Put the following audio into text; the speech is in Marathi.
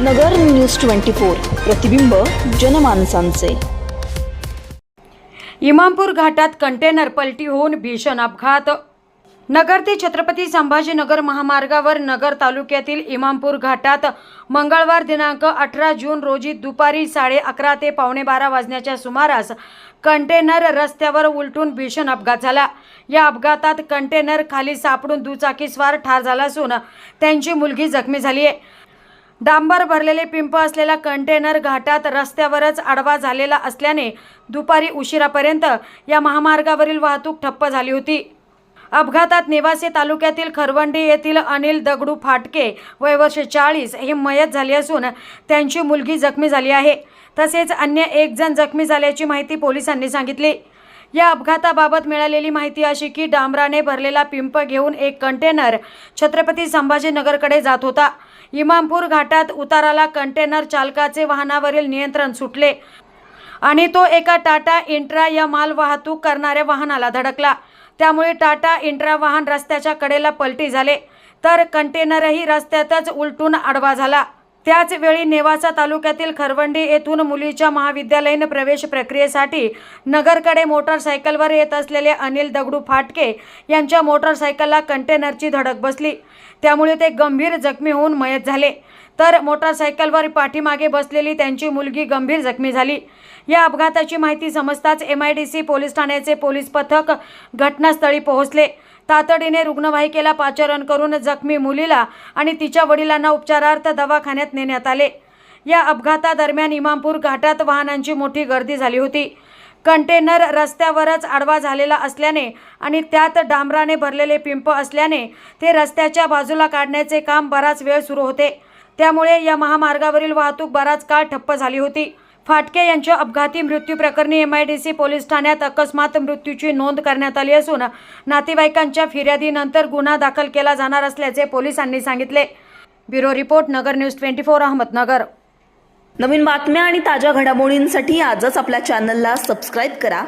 नगर न्यूज ट्वेंटी फोर प्रतिबिंब जनमानसांचे. इमामपूर घाटात कंटेनर पलटी होऊन भीषण अपघात. नगर ते छत्रपती संभाजीनगर महामार्गावर नगर तालुक्यातील इमामपूर घाटात मंगळवार दिनांक अठरा जून रोजी दुपारी साडे अकरा ते पावणे बारा वाजण्याच्या सुमारास कंटेनर रस्त्यावर उलटून भीषण अपघात झाला. या अपघातात कंटेनर खाली सापडून दुचाकीस्वार ठार झाला असून त्यांची मुलगी जखमी झाली आहे. डांबर भरलेले पिंप असलेला कंटेनर घाटात रस्त्यावरच आडवा झालेला असल्याने दुपारी उशिरापर्यंत या महामार्गावरील वाहतूक ठप्प झाली होती. अपघातात निवासी तालुक्यातील खरवंडी येथील अनिल दगडू फाटके वय वर्ष चाळीस ही मयत झाली असून त्यांची मुलगी जखमी झाली आहे. तसेच अन्य एक जण जखमी झाल्याची माहिती पोलिसांनी सांगितली. या अपघाताबाबत मिळालेली माहिती अशी की डांबराने भरलेला पिंप घेऊन एक कंटेनर छत्रपती संभाजीनगरकडे जात होता. इमामपूर घाटात उताराला कंटेनर चालकाचे वाहनावरील नियंत्रण सुटले आणि तो एका टाटा इंट्रा या माल वाहतूक करणाऱ्या वाहनाला धडकला. त्यामुळे टाटा इंट्रा वाहन रस्त्याच्या कडेला पलटी झाले. तर कंटेनरही रस्त्यातच उलटून आडवा झाला. त्याच वेळी नेवासा तालुक्यातील खरवंडी येथून मुलीच्या महाविद्यालयीन प्रवेश प्रक्रियेसाठी नगरकडे मोटरसायकलवर येत असलेले अनिल दगडू फाटके यांच्या मोटरसायकलला कंटेनरची धडक बसली. त्यामुळे ते गंभीर जखमी होऊन मयत झाले. तर मोटरसायकलवर पाठीमागे बसलेली त्यांची मुलगी गंभीर जखमी झाली. या अपघाताची माहिती समजताच M I D C police ठाण्याचे पोलीस पथक घटनास्थळी पोहोचले. तातडीने रुग्णवाहिकेला पाचारण करून जखमी मुलीला आणि तिच्या वडिलांना उपचारार्थ दवाखान्यात नेण्यात आले. या अपघातादरम्यान इमामपूर घाटात वाहनांची मोठी गर्दी झाली होती. कंटेनर रस्त्यावरच आडवा झालेला असल्याने आणि त्यात डांबराने भरलेले पिंप असल्याने ते रस्त्याच्या बाजूला काढण्याचे काम बराच वेळ सुरू होते. त्यामुळे या महामार्गावरील वाहतूक बराच काळ ठप्प झाली होती. फाटके यांच्या अपघाती मृत्यू प्रकरणी M I D C police ठाण्यात अकस्मात मृत्यूची नोंद करण्यात आली असून नातेवाईकांच्या फिर्यादीनंतर गुन्हा दाखल केला जाणार असल्याचे पोलिसांनी सांगितले. Bureau report Nagar news twenty four Ahmednagar. नवीन बातम्या आणि ताज्या घडामोडींसाठी आजच आपल्या चॅनलला सबस्क्राईब करा.